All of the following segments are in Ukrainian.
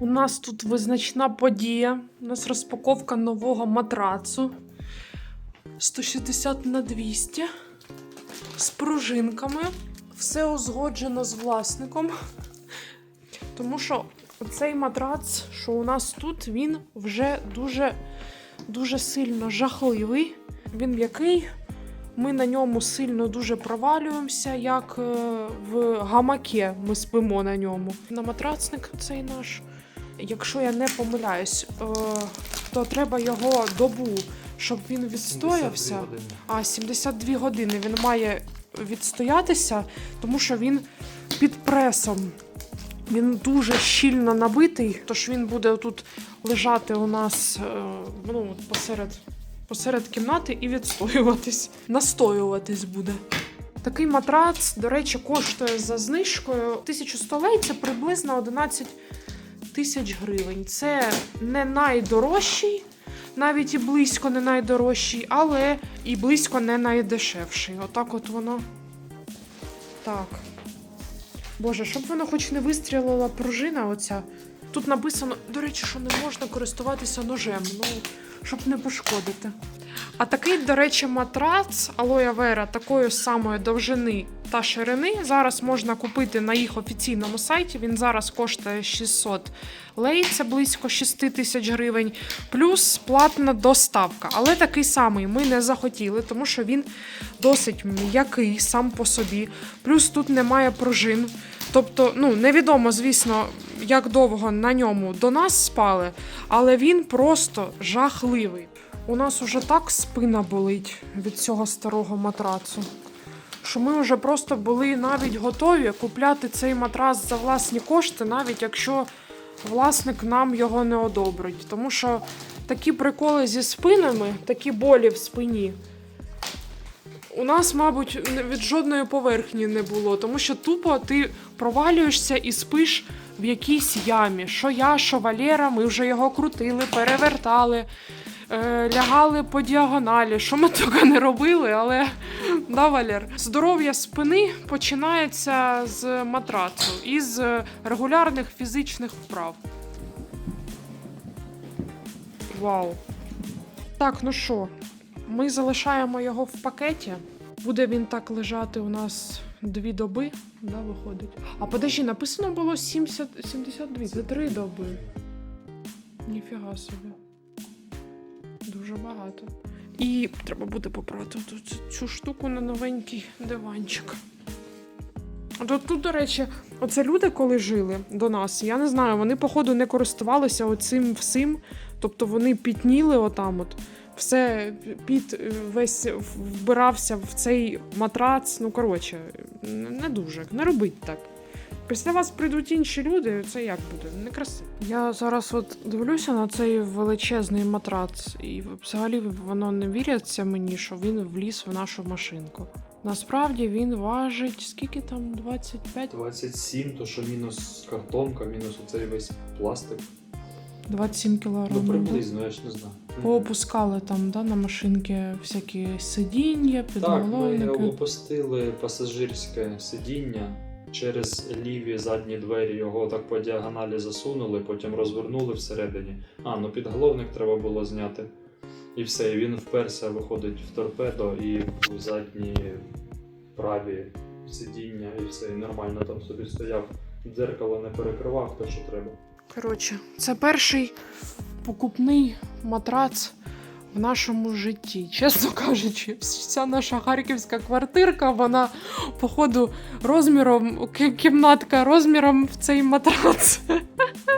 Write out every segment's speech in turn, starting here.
У нас тут визначна подія. У нас розпаковка нового матрацу 160 на 200 з пружинками. Все узгоджено з власником. Тому що цей матрац, що у нас тут, він вже дуже, дуже сильно жахливий. Він м'який. Ми на ньому сильно дуже провалюємося, як е, в гамаке ми спимо на ньому. На матрацник цей наш, якщо я не помиляюсь, е, то треба його добу, щоб він відстоявся. А 72 години він має відстоятися, тому що він під пресом. Він дуже щільно набитий, тож він буде тут лежати у нас е, ну, посеред, посеред кімнати і відстоюватись. Настоюватись буде. Такий матрац, до речі, коштує за знижкою 1100 лей, це приблизно 11 тисяч гривень. Це не найдорожчий, навіть і близько не найдорожчий, але і близько не найдешевший. Отак от воно. Так. Боже, щоб воно хоч не вистрілила пружина оця. Тут написано, до речі, що не можна користуватися ножем, ну, щоб не пошкодити. А такий, до речі, матрац алоє вера такої самої довжини та ширини зараз можна купити на їх офіційному сайті. Він зараз коштує 600 лей, це близько 6 тисяч гривень, плюс платна доставка. Але такий самий ми не захотіли, тому що він досить м'який сам по собі. Плюс тут немає пружин. Тобто, ну невідомо, звісно, як довго на ньому до нас спали, але він просто жахливий. У нас уже так спина болить від цього старого матрацу, що ми вже просто були навіть готові купляти цей матрац за власні кошти, навіть якщо власник нам його не одобрить. Тому що такі приколи зі спинами, такі болі в спині. У нас, мабуть, від жодної поверхні не було, тому що тупо ти провалюєшся і спиш в якійсь ямі. Що я, що Валера, ми вже його крутили, перевертали, лягали по діагоналі. Що ми тільки не робили, але да, Валер. Здоров'я спини починається з матрацу і з регулярних фізичних вправ. Вау. Так, ну що, ми залишаємо його в пакеті. Буде він так лежати у нас дві доби, да, виходить. А подожди, написано було 70, 72, це три доби. Ніфіга собі. Дуже багато. І треба буде попрати тут цю штуку на новенький диванчик. Тут, тут, до речі, оце люди, коли жили до нас, я не знаю, вони, походу, не користувалися оцим всім. Тобто вони пітніли отам от. Все під е, весь вбирався в цей матрац. Ну, коротше, не дуже. Не робіть так. Після вас прийдуть інші люди, це як буде? Некрасиво. Я зараз от дивлюся на цей величезний матрац, і взагалі воно не віриться мені, що він вліз в нашу машинку. Насправді він важить скільки там? 25? 27, то що мінус картонка, мінус оцей весь пластик. 27 кілограм. Ну приблизно, я ж не знаю. Поопускали там да, на машинки всякі сидіння, Так, ми опустили пасажирське сидіння. Через ліві задні двері його так по діагоналі засунули, потім розвернули всередині. А, ну підголовник треба було зняти. І все, і він вперся, виходить в торпедо і в задні праві сидіння, і все, і нормально там собі стояв. Дзеркало не перекривав, те, що треба. Коротше, це перший покупний матрац в нашому житті. Чесно кажучи, вся наша харківська квартирка, вона, походу, розміром, кімнатка розміром в цей матрац.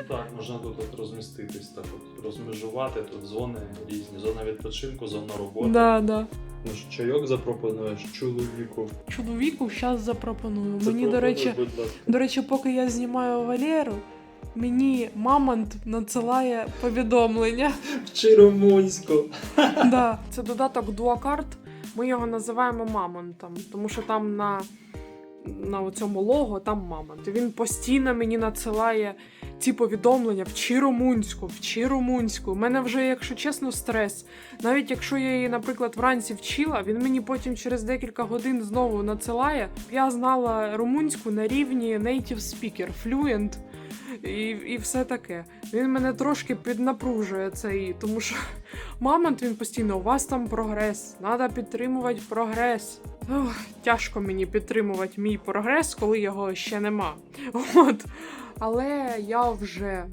Так, можна тут от розміститись, так от розмежувати тут зони різні. Зона відпочинку, зона роботи. Да, да. Ну ж чайок запропонуєш чоловіку. Чоловіку зараз запропоную. Мені, Запропонуй, до речі, будь ласка. До речі, поки я знімаю Валеру, мені мамонт надсилає повідомлення. Вчи румунську. да. Це додаток Дуакарт. Ми його називаємо мамонтом, тому що там на, на цьому лого там мамонт. І він постійно мені надсилає ці повідомлення вчи румунську, вчи румунську. У мене вже, якщо чесно, стрес. Навіть якщо я її, наприклад, вранці вчила, він мені потім через декілька годин знову надсилає. Я знала румунську на рівні native speaker, fluent. І, і все таке. Він мене трошки піднапружує цей, тому що мамонт він постійно, у вас там прогрес, треба підтримувати прогрес. Ох, тяжко мені підтримувати мій прогрес, коли його ще нема. От. Але я вже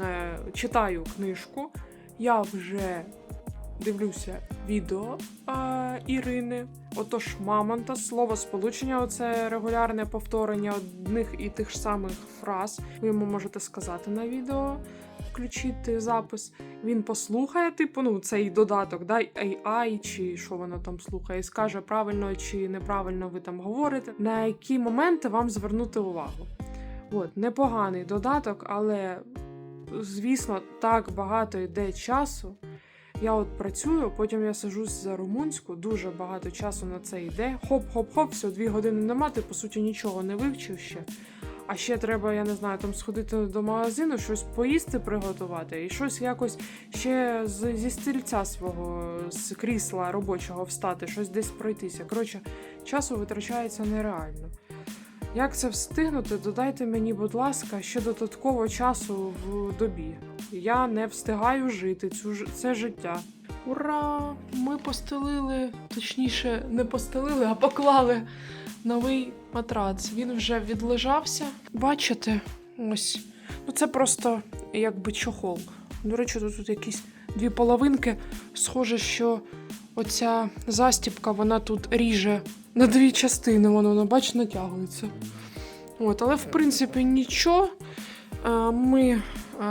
е, читаю книжку, я вже дивлюся відео е, Ірини. Отож, мамонта, слово сполучення, оце регулярне повторення одних і тих ж самих фраз. Ви йому можете сказати на відео, включити запис. Він послухає, типу, ну, цей додаток, да, AI, чи що воно там слухає, і скаже, правильно чи неправильно ви там говорите, на які моменти вам звернути увагу. От, непоганий додаток, але, звісно, так багато йде часу. Я от працюю, потім я сажусь за румунську, дуже багато часу на це йде. Хоп-хоп-хоп, все, дві години нема, ти по суті нічого не вивчив ще. А ще треба, я не знаю, там сходити до магазину, щось поїсти приготувати, і щось якось ще з, зі стільця свого з крісла робочого встати, щось десь пройтися. Коротше, часу витрачається нереально. Як це встигнути, додайте мені, будь ласка, ще додатково часу в добі. Я не встигаю жити цю це життя. Ура! Ми постелили, точніше, не постелили, а поклали новий матрац. Він вже відлежався. Бачите, ось. Ну це просто якби чохол. До речі, тут, тут якісь дві половинки. Схоже, що оця застіпка, вона тут ріже на дві частини, воно, бач, натягується. От, але в принципі нічого. Е, Ми е,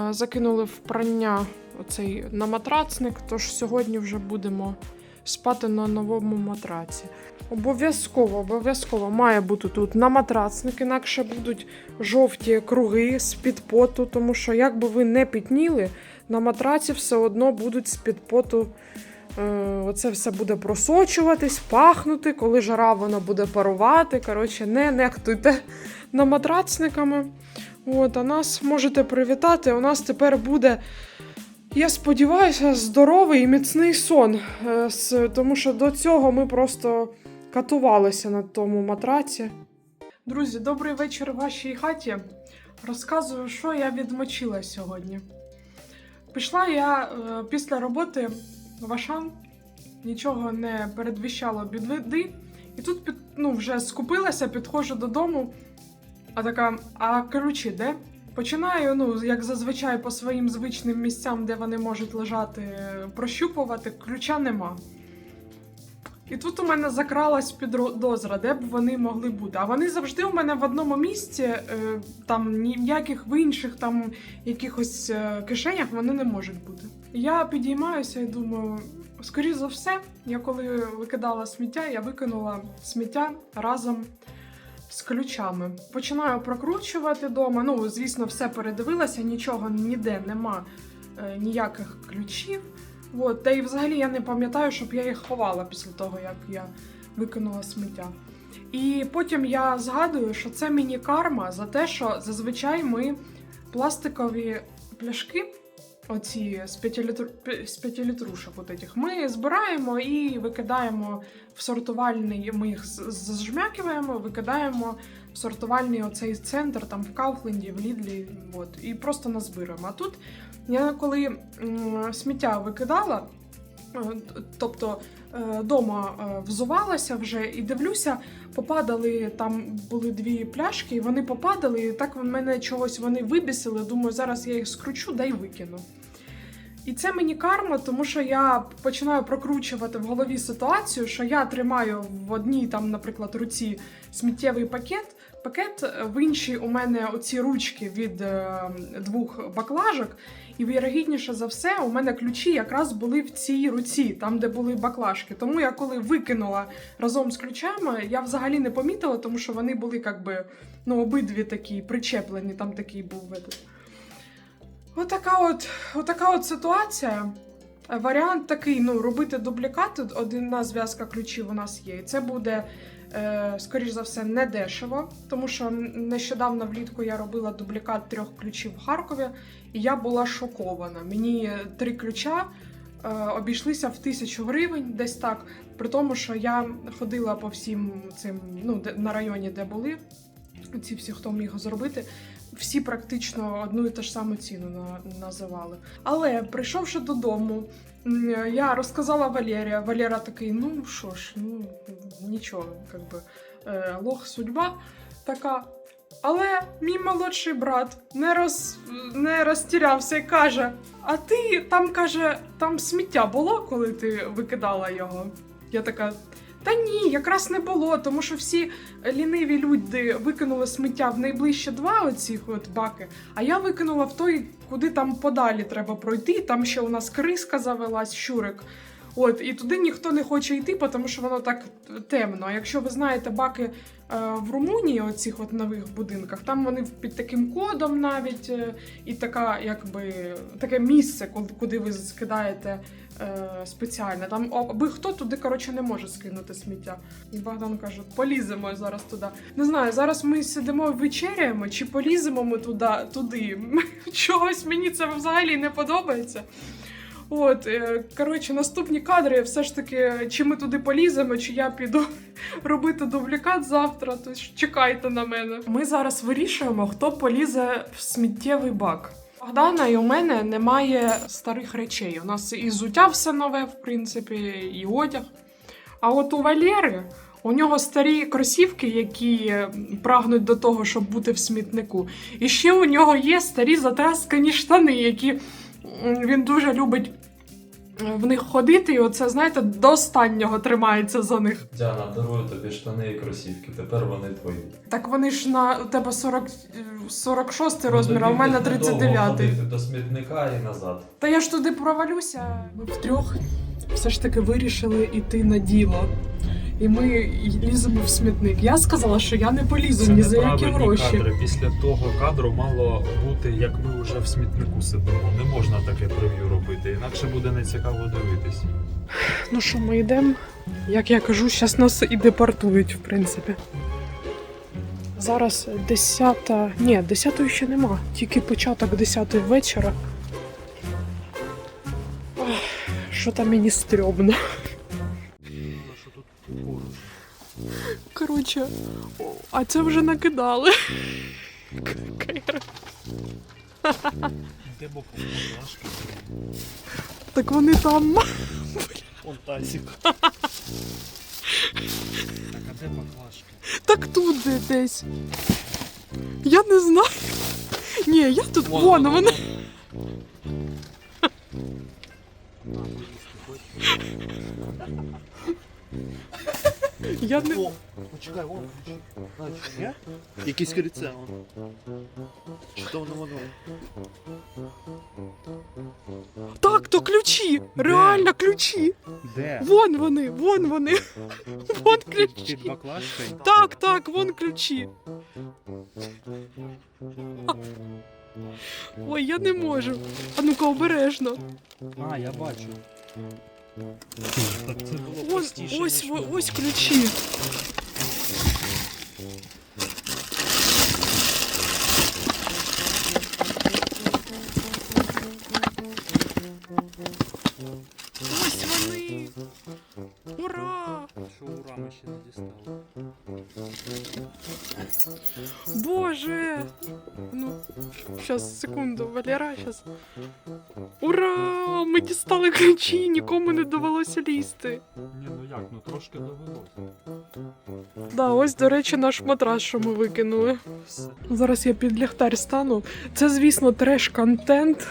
закинули в прання оцей на матрацник, тож сьогодні вже будемо спати на новому матраці. Обов'язково, обов'язково має бути тут на матрацник, інакше будуть жовті круги з-під поту, тому що як би ви не пітніли, на матраці все одно будуть з-під поту. Е, оце все буде просочуватись, пахнути, коли жара воно буде парувати. Коротше, не нехтуйте на матрацниками. От, а нас можете привітати. У нас тепер буде, я сподіваюся, здоровий і міцний сон. Е, Тому що до цього ми просто катувалися на тому матраці. Друзі, добрий вечір в вашій хаті. Розказую, що я відмочила сьогодні. Пішла я е, після роботи в Ашан, нічого не передвіщало біди. І тут під, ну, вже скупилася, підходжу додому, а така, а ключі де? Починаю, ну, як зазвичай, по своїм звичним місцям, де вони можуть лежати, прощупувати, ключа нема. І тут у мене закралась підозра, де б вони могли бути. А вони завжди у мене в одному місці, е, там ніяких в інших там якихось е, кишенях вони не можуть бути. Я підіймаюся і думаю, скоріш за все, я коли викидала сміття, я викинула сміття разом з ключами. Починаю прокручувати вдома. Ну, звісно, все передивилася, нічого ніде нема е, ніяких ключів. От, та й взагалі я не пам'ятаю, щоб я їх ховала після того, як я викинула сміття. І потім я згадую, що це мені карма за те, що зазвичай ми пластикові пляшки, оці з 5-літру- з 5-літрушок, от этих, ми збираємо і викидаємо в сортувальний, ми їх зажмякуємо, викидаємо в сортувальний оцей центр, там в Кауфленді, в Лідлі, от, і просто назбираємо. А тут я коли сміття викидала, е, тобто вдома взувалася вже і дивлюся, попадали там були дві пляшки, і вони попадали, і так в мене чогось вони вибісили. Думаю, зараз я їх скручу да й викину. І це мені карма, тому що я починаю прокручувати в голові ситуацію, що я тримаю в одній, там, наприклад, руці сміттєвий пакет. Пакет е, в іншій у мене оці ручки від е, двох баклажок, і вірогідніше за все, у мене ключі якраз були в цій руці, там де були баклажки. Тому я коли викинула разом з ключами, я взагалі не помітила, тому що вони були як би, ну, обидві такі причеплені, там такий був этот. Отака от, отака от ситуація. Варіант такий: ну, робити дублікат, одна зв'язка ключів у нас є. І це буде, е, скоріш за все, не дешево, тому що нещодавно влітку я робила дублікат трьох ключів в Харкові, і я була шокована. Мені три ключа е, обійшлися в тисячу гривень, десь так. При тому, що я ходила по всім цим, ну, де- на районі, де були. Ці всі, хто міг зробити, всі практично одну і ту ж саму ціну на, називали. Але прийшовши додому, я розказала Валерія. Валера такий: ну що ж, ну нічого, як би е, лох судьба така. Але мій молодший брат не, роз, не розтірявся і каже: А ти там каже, там сміття було, коли ти викидала його? Я така. Та ні, якраз не було, тому що всі ліниві люди викинули сміття в найближче два оці от баки, а я викинула в той, куди там подалі треба пройти. Там ще у нас криска завелась, щурик. От, і туди ніхто не хоче йти, тому що воно так темно. А якщо ви знаєте баки е, в Румунії, оцих от нових будинках, там вони під таким кодом навіть, е, і така, якби таке місце, куди- ви скидаєте е, спеціально. Там аби хто туди коротше не може скинути сміття. І Богдан каже: поліземо зараз туди. Не знаю, зараз ми сидимо вечеряємо, чи поліземо ми туди, туди. Чогось мені це взагалі не подобається. От, е, коротше, наступні кадри все ж таки, чи ми туди поліземо, чи я піду робити дублікат завтра, то чекайте на мене. Ми зараз вирішуємо, хто полізе в сміттєвий бак. Богдана і у мене немає старих речей. У нас і зуття все нове, в принципі, і одяг. А от у Валєри у нього старі кросівки, які прагнуть до того, щоб бути в смітнику. І ще у нього є старі затраскані штани, які він дуже любить в них ходити. І оце, знаєте, до останнього тримається за них. Діана, дарую тобі штани і кросівки, тепер вони твої. Так вони ж на у тебе 40, е, 46 Ну, розмір, а в мене недовго 39. ходити до смітника і назад. Та я ж туди провалюся. Ми втрьох все ж таки вирішили йти на діло. І ми ліземо в смітник. Я сказала, що я не полізу ні за які гроші. кадри. Після того кадру мало бути, як ми вже в смітнику сидимо. Не можна таке прев'ю робити, інакше буде нецікаво дивитись. Ну що, ми йдемо? Як я кажу, зараз нас і депортують, в принципі. Зараз 10. Ні, 10 ще нема. Тільки початок 10 вечора. Ох, Що там мені стрьомно. Коротше, а це вже накидали. Де? Так вони там. Он тазик. Так, а де баклажка? Так тут де десь. Я не знаю. Ні, я тут вон, вони. Я не. О, почекай, вон. Значить, є? Якісь. Чи то воно воно? Так, то ключі! Реально ключі! Де? Вон вони, вон вони. Вон ключі. Під баклажкою? Так, так, вон ключі. Ой, я не можу. А ну-ка обережно. А, я бачу. Так це було Вон, простіше, ось, ніж ось ключі. Ще не дістали. Боже! Ну, сейчас, секунду, Валера, сейчас. Ура! Ми дістали ключі, нікому не довелося лізти. Ні, ну як, ну трошки довелося. Да, ось, до речі, наш матрас, що ми викинули. Зараз я під ліхтар стану. Це, звісно, треш-контент.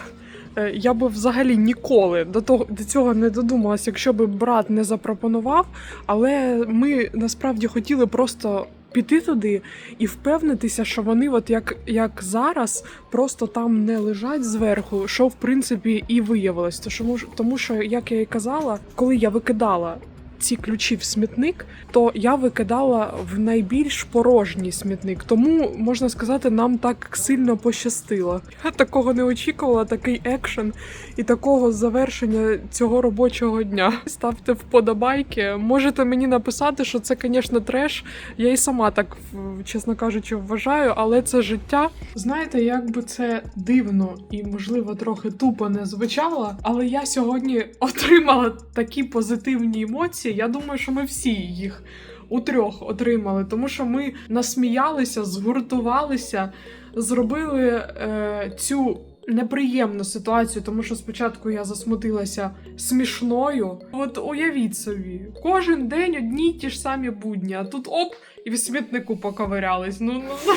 Е, Я би взагалі ніколи до того до цього не додумалась, якщо би брат не запропонував. Але ми насправді хотіли просто піти туди і впевнитися, що вони, от як, як зараз, просто там не лежать зверху, що в принципі і виявилось. Тому, ж- тому що, як я і казала, коли я викидала. Ці ключі в смітник, то я викидала в найбільш порожній смітник. Тому можна сказати, нам так сильно пощастило. Я такого не очікувала, такий екшен і такого завершення цього робочого дня. Ставте вподобайки. Можете мені написати, що це, звісно, треш. Я і сама так, чесно кажучи, вважаю, але це життя. Знаєте, як би це дивно і, можливо, трохи тупо не звучало, але я сьогодні отримала такі позитивні емоції. Я думаю, що ми всі їх у трьох отримали, тому що ми насміялися, згуртувалися, зробили е, цю неприємну ситуацію, тому що спочатку я засмутилася смішною. От уявіть собі, кожен день одні й ті ж самі будні, а тут оп, і в смітнику поковирялись. Ну, ну, ну.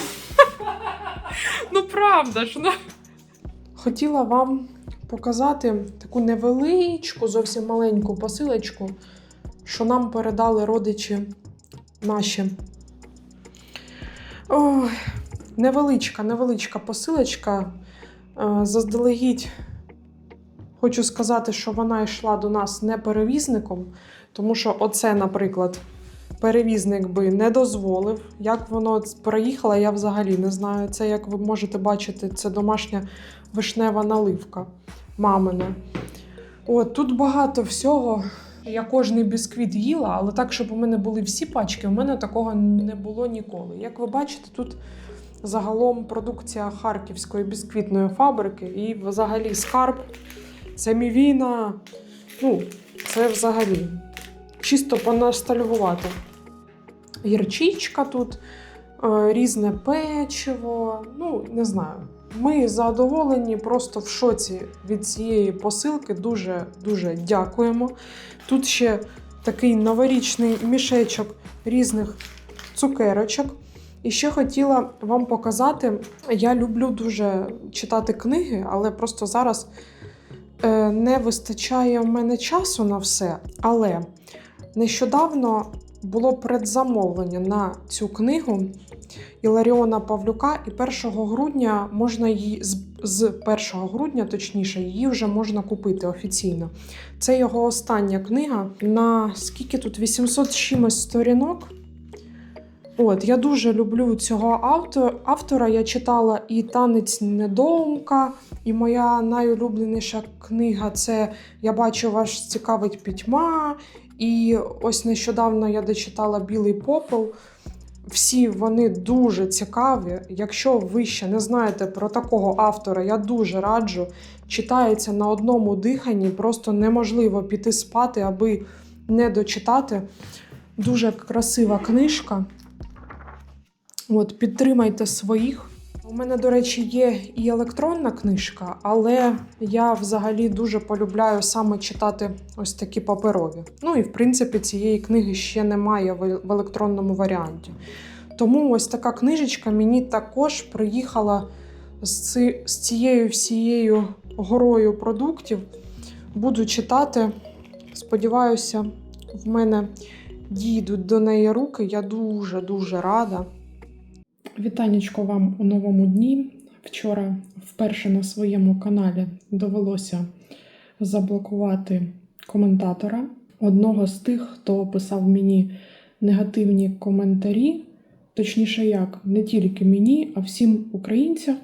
ну правда ж. Ну. Хотіла вам показати таку невеличку, зовсім маленьку посилочку, що нам передали родичі наші. Ой, невеличка, невеличка посилочка. Е, Заздалегідь хочу сказати, що вона йшла до нас не перевізником, тому що оце, наприклад, перевізник би не дозволив. Як воно проїхало, я взагалі не знаю. Це, як ви можете бачити, це домашня вишнева наливка мамина. От тут багато всього. Я кожний бісквіт їла, але так, щоб у мене були всі пачки, у мене такого не було ніколи. Як ви бачите, тут загалом продукція Харківської бісквітної фабрики і взагалі скарб, це мівіна. Ну, це взагалі чисто понастальгувати. Гірчичка тут, е, різне печиво. Ну, не знаю. Ми задоволені, просто в шоці від цієї посилки. Дуже дуже дякуємо. Тут ще такий новорічний мішечок різних цукерочок. І ще хотіла вам показати: я люблю дуже читати книги, але просто зараз е, не вистачає в мене часу на все. Але нещодавно було предзамовлення на цю книгу Іларіона Павлюка, і 1 грудня можна її з, з 1 грудня, точніше, її вже можна купити офіційно. Це його остання книга. На скільки тут 800 чимось сторінок. От, я дуже люблю цього автора. Я читала і Танець недоумка, і моя найулюбленіша книга це Я бачу, вас цікавить пітьма. І ось нещодавно я дочитала Білий попел. Всі вони дуже цікаві. Якщо ви ще не знаєте про такого автора, я дуже раджу. Читається на одному диханні, просто неможливо піти спати, аби не дочитати. Дуже красива книжка. От, підтримайте своїх. У мене, до речі, є і електронна книжка, але я взагалі дуже полюбляю саме читати ось такі паперові. Ну і в принципі цієї книги ще немає в електронному варіанті. Тому ось така книжечка мені також приїхала з цією всією горою продуктів. Буду читати. Сподіваюся, в мене дійдуть до неї руки. Я дуже-дуже рада. Вітанечко вам у новому дні. Вчора вперше на своєму каналі довелося заблокувати коментатора, одного з тих, хто писав мені негативні коментарі. Точніше, як не тільки мені, а всім українцям.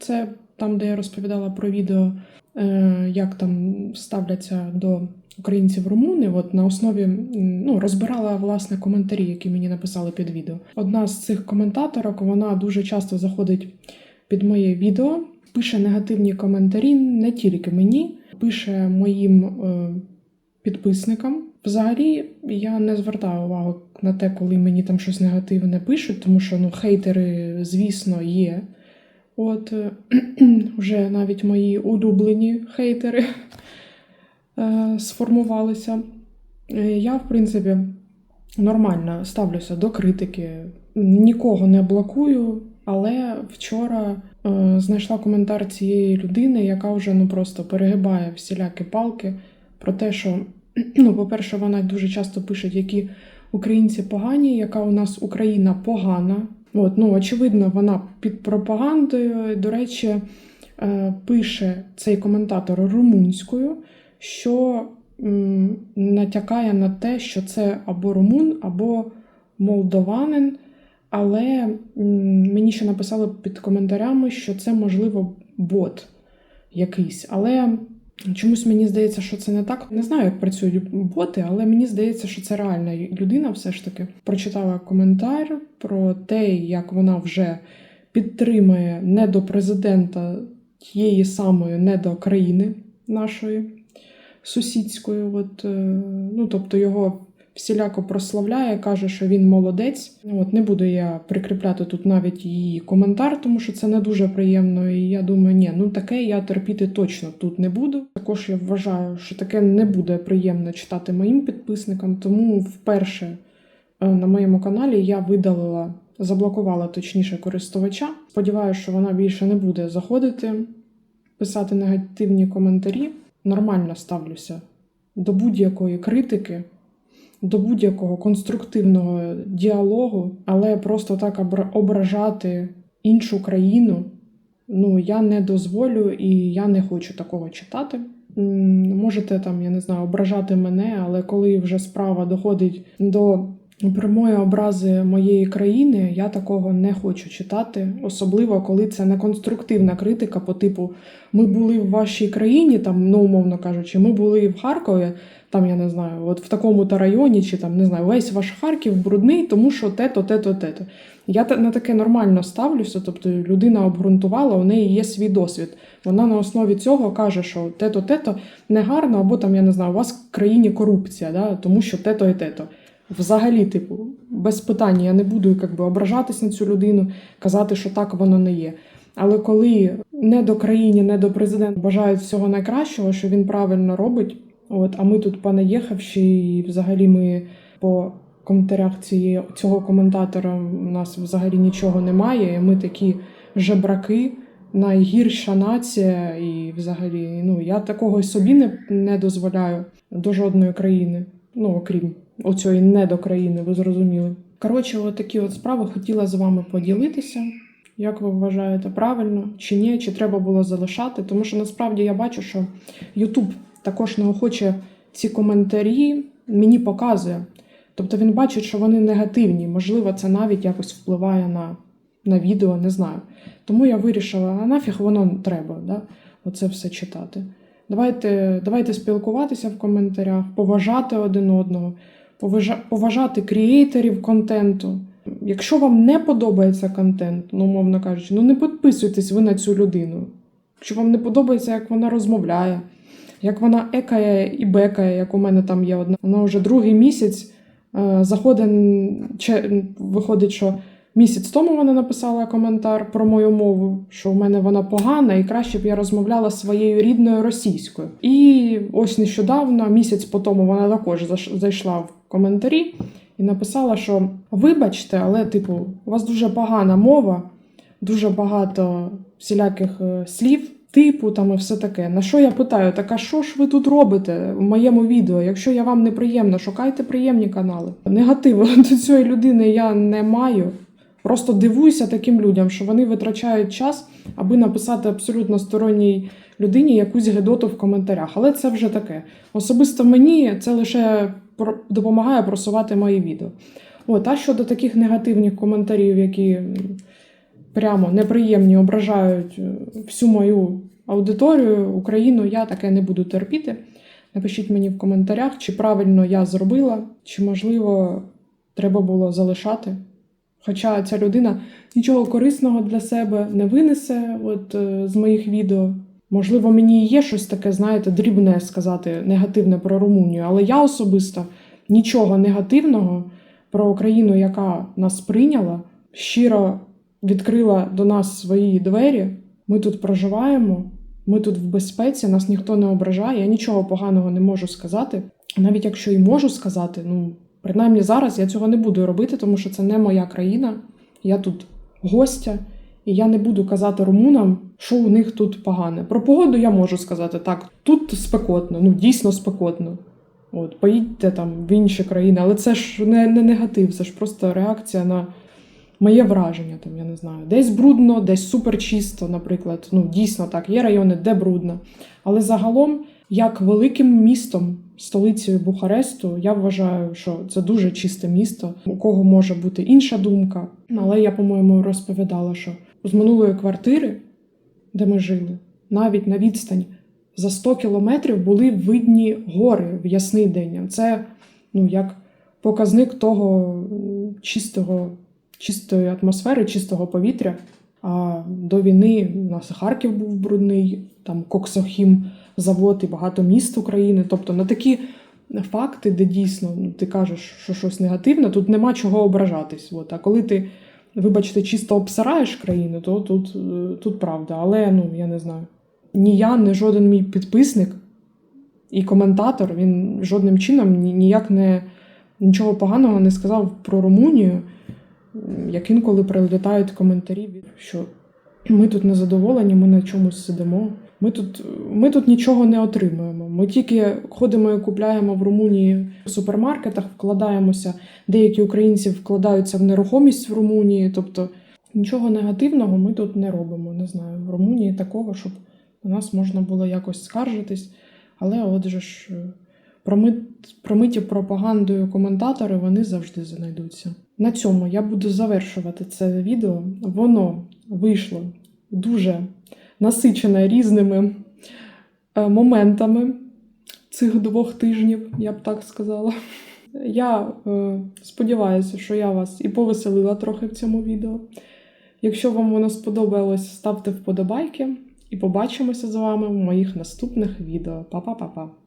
Це там, де я розповідала про відео, е, як там ставляться до українців румуни. От на основі ну, розбирала власне коментарі, які мені написали під відео. Одна з цих коментаторок вона дуже часто заходить під моє відео, пише негативні коментарі не тільки мені, пише моїм е, підписникам. Взагалі я не звертаю увагу на те, коли мені там щось негативне пишуть, тому що ну, хейтери, звісно, є. От е, вже навіть мої улюблені хейтери сформувалися. Е, Я, в принципі, нормально ставлюся до критики, нікого не блокую, але вчора е, знайшла коментар цієї людини, яка вже ну просто перегибає всілякі палки про те, що, ну, по-перше, вона дуже часто пише, які українці погані, яка у нас Україна погана. От, ну, очевидно, вона під пропагандою. До речі, е, пише цей коментатор румунською, що натякає на те, що це або румун, або молдованин. Але мені ще написали під коментарями, що це можливо бот якийсь. Але чомусь мені здається, що це не так. Не знаю, як працюють боти, але мені здається, що це реальна людина все ж таки. Прочитала коментар про те, як вона вже підтримує не до президента тієї самої не до країни нашої сусідської. От, е, ну, тобто його всіляко прославляє, каже, що він молодець. От не буду я прикріпляти тут навіть її коментар, тому що це не дуже приємно. І я думаю, ні, ну таке я терпіти точно тут не буду. Також я вважаю, що таке не буде приємно читати моїм підписникам, тому вперше е, на моєму каналі я видалила, заблокувала точніше користувача. Сподіваюся, що вона більше не буде заходити, писати негативні коментарі. Нормально ставлюся до будь-якої критики, до будь-якого конструктивного діалогу, але просто так ображати іншу країну. Ну, я не дозволю і я не хочу такого читати. Можете там, я не знаю, ображати мене, але коли вже справа доходить до прямої образи моєї країни, я такого не хочу читати, особливо коли це не конструктивна критика по типу ми були в вашій країні, там, ну умовно кажучи, ми були в Харкові, там я не знаю, от в такому-то районі, чи там не знаю, весь ваш Харків брудний, тому що те-то, те-то, те-то. Я на таке нормально ставлюся, тобто людина обґрунтувала, у неї є свій досвід. Вона на основі цього каже, що те-то, те-то негарно, або там, я не знаю, у вас в країні корупція, да, тому що те-то і те-то. Взагалі, типу, без питань я не буду якби, ображатись на цю людину, казати, що так воно не є. Але коли не до країни, не до президента бажають всього найкращого, що він правильно робить, от, а ми тут понаїхавши, і взагалі ми по коментарях цієї, цього коментатора у нас взагалі нічого немає. І ми такі жебраки, найгірша нація, і взагалі, ну я такого собі не, не дозволяю до жодної країни, ну окрім оцієї недокраїни, ви зрозуміли. Коротше, от такі от справи хотіла з вами поділитися. Як ви вважаєте, правильно чи ні, чи треба було залишати? Тому що насправді я бачу, що Ютуб також не охоче ці коментарі мені показує. Тобто він бачить, що вони негативні. Можливо, це навіть якось впливає на, на відео, не знаю. Тому я вирішила, а нафіг воно треба, да? оце все читати. Давайте, давайте спілкуватися в коментарях, поважати один одного, поважати крієйторів контенту. Якщо вам не подобається контент, ну, умовно кажучи, ну не підписуйтесь ви на цю людину. Якщо вам не подобається, як вона розмовляє, як вона екає і бекає, як у мене там є одна. Вона вже другий місяць е, заходить, че, виходить, що місяць тому вона написала коментар про мою мову, що в мене вона погана, і краще б я розмовляла своєю рідною російською. І ось нещодавно, місяць по тому, вона також зайшла в коментарі і написала, що вибачте, але типу, у вас дуже погана мова, дуже багато всіляких е, слів. Типу там і все таке. На що я питаю? Так а що ж ви тут робите в моєму відео? Якщо я вам неприємна, шукайте приємні канали. Негативу до цієї людини я не маю. Просто дивуюся таким людям, що вони витрачають час, аби написати абсолютно сторонній людині якусь гедоту в коментарях. Але це вже таке. Особисто мені це лише допомагає просувати мої відео. От, а щодо таких негативних коментарів, які прямо неприємні, ображають е, всю мою аудиторію, Україну, я таке не буду терпіти. Напишіть мені в коментарях, чи правильно я зробила, чи можливо треба було залишати. Хоча ця людина нічого корисного для себе не винесе от, е, з моїх відео. Можливо, мені є щось таке, знаєте, дрібне сказати негативне про Румунію, але я особисто нічого негативного про Україну, яка нас прийняла, щиро відкрила до нас свої двері. Ми тут проживаємо, ми тут в безпеці, нас ніхто не ображає. Я нічого поганого не можу сказати. Навіть якщо і можу сказати, ну принаймні зараз я цього не буду робити, тому що це не моя країна. Я тут гостя, і я не буду казати румунам, що у них тут погане. Про погоду я можу сказати так. Тут спекотно, ну дійсно спекотно. От, поїдьте там в інші країни, але це ж не, не негатив, це ж просто реакція на моє враження. Там я не знаю, десь брудно, десь супер чисто, наприклад. Ну дійсно так, є райони, де брудно. Але загалом, як великим містом, столицею Бухаресту, я вважаю, що це дуже чисте місто. У кого може бути інша думка. Але я, по-моєму, розповідала, що з минулої квартири, де ми жили, навіть на відстань за 100 кілометрів були видні гори в ясний день. Це ну, як показник того чистого, чистої атмосфери, чистого повітря. А до війни у нас Харків був брудний, там Коксохім завод і багато міст України. Тобто на такі факти, де дійсно ну, ти кажеш, що щось негативне, тут нема чого ображатись. От. А коли ти, вибачте, чисто обсираєш країну, то тут, е, тут правда. Але ну я не знаю. Ні я, ні жоден мій підписник і коментатор він жодним чином ніяк не нічого поганого не сказав про Румунію, як інколи прилітають коментарі, що ми тут не задоволені, ми на чомусь сидимо. Ми тут, ми тут нічого не отримуємо. Ми тільки ходимо і купляємо в Румунії в супермаркетах, вкладаємося. Деякі українці вкладаються в нерухомість в Румунії. Тобто нічого негативного ми тут не робимо. Не знаю, в Румунії такого, щоб на нас можна було якось скаржитись. Але отже ж, е, промит, промиті пропагандою коментатори вони завжди знайдуться. На цьому я буду завершувати це відео. Воно вийшло дуже насичене різними е, моментами цих двох тижнів, я б так сказала. Я е, сподіваюся, що я вас і повеселила трохи в цьому відео. Якщо вам воно сподобалось, ставте вподобайки і побачимося з вами в моїх наступних відео. Па-па-па-па!